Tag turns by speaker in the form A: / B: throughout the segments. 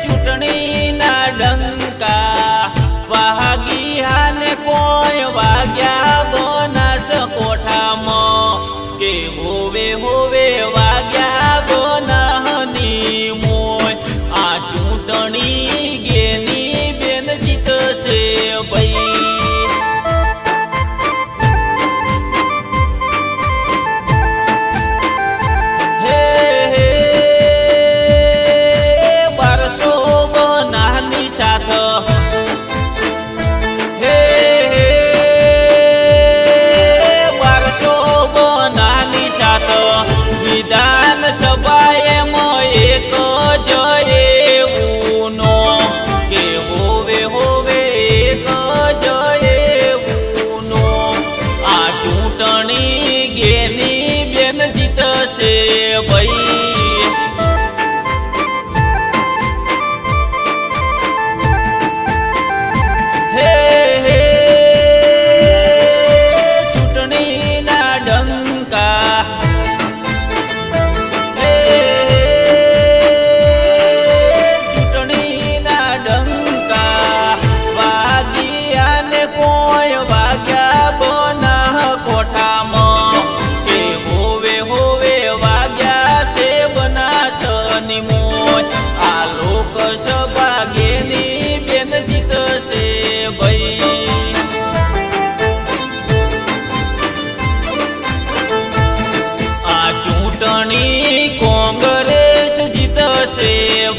A: ચૂંટણીના ડંકા વાગી હાને કોઈ વાગ્યા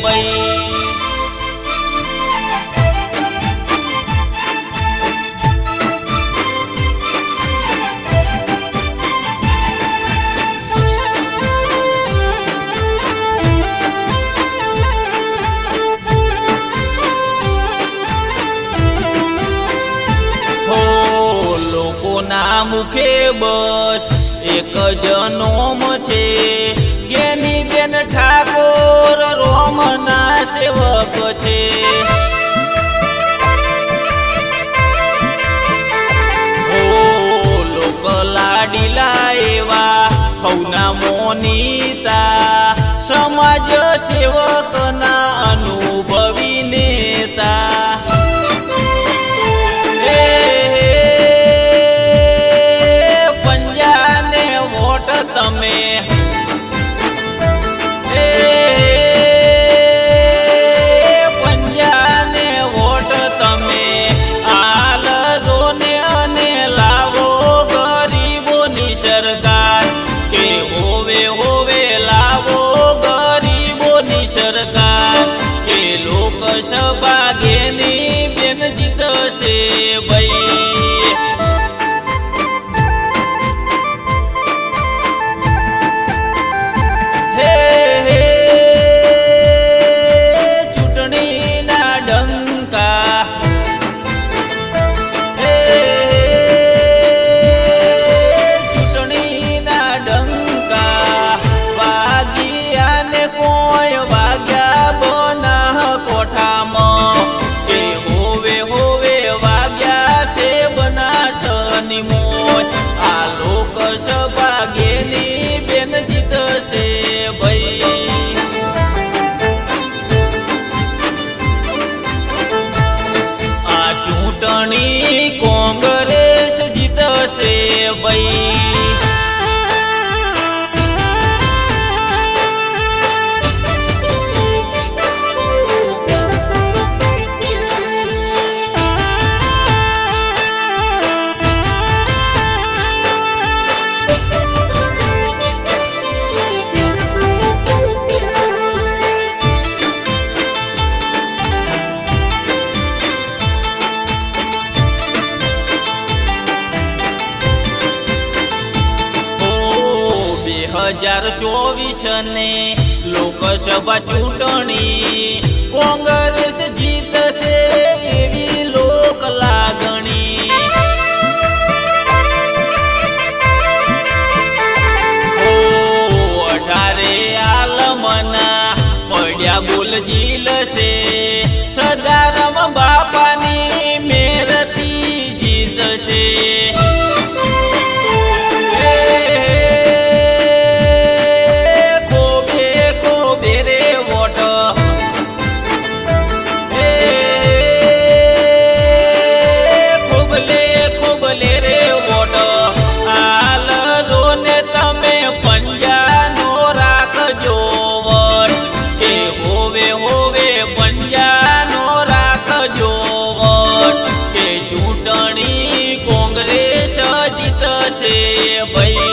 A: મય મુખે બસ એક જનોમ છે. ઠાકોર રોમના સેવક છે. બનાસની મોજ. આ લોકસભા ગેની બેન જીતશે ભાઈ. આ ચૂંટણી કોંગ્રેસ જીતશે ભાઈ. હજાર ચોવીસ ને લોકસભા ચૂંટણી કોંગ્રેસ જીતશે એવી લોક લાગણી. ઓ અઢારે આલમના પડ્યા બોલ જીલશે ભાઈ